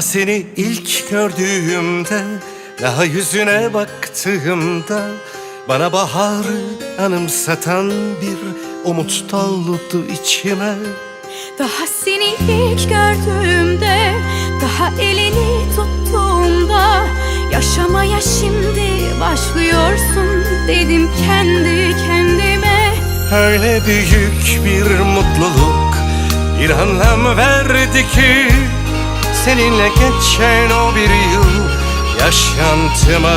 Daha seni ilk gördüğümde Daha yüzüne baktığımda Bana baharı anımsatan bir umut doldu içime. Daha seni ilk gördüğümde Daha elini tuttuğumda Yaşamaya şimdi başlıyorsun Dedim kendi kendime. Öyle büyük bir mutluluk Bir anlam verdi ki Seninle geçen o bir yıl Yaşantıma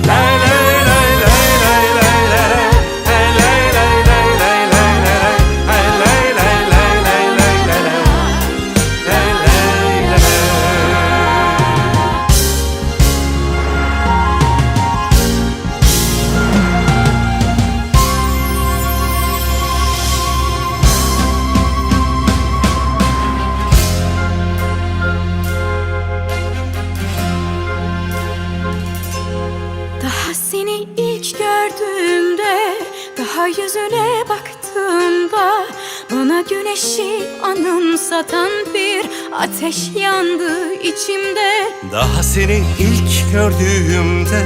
seni ilk gördüğümde Daha yüzüne baktığımda Bana güneşi anımsatan bir ateş yandı içimde. Daha seni ilk gördüğümde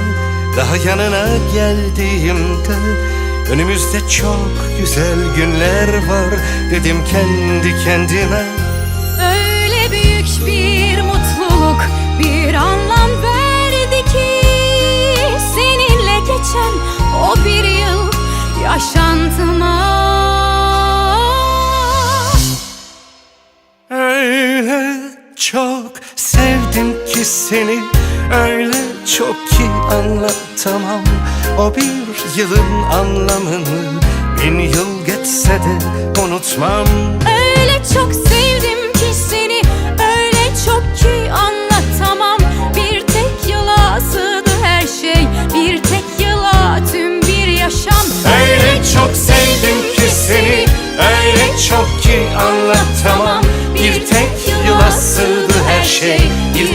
Daha yanına geldiğimde Önümüzde çok güzel günler var Dedim kendi kendime. Öyle büyük bir mutluluk Bir anlam verdi seni Öyle çok ki anlatamam. O bir yılın anlamını Bin yıl geçse de unutmam. Öyle çok sevdim ki seni Öyle çok ki anlatamam. Bir tek yıla sığdı her şey Bir tek yıla tüm bir yaşam. Öyle çok sevdim ki seni Öyle çok ki anlatamam. Bir tek yıla sığdı her şey Bir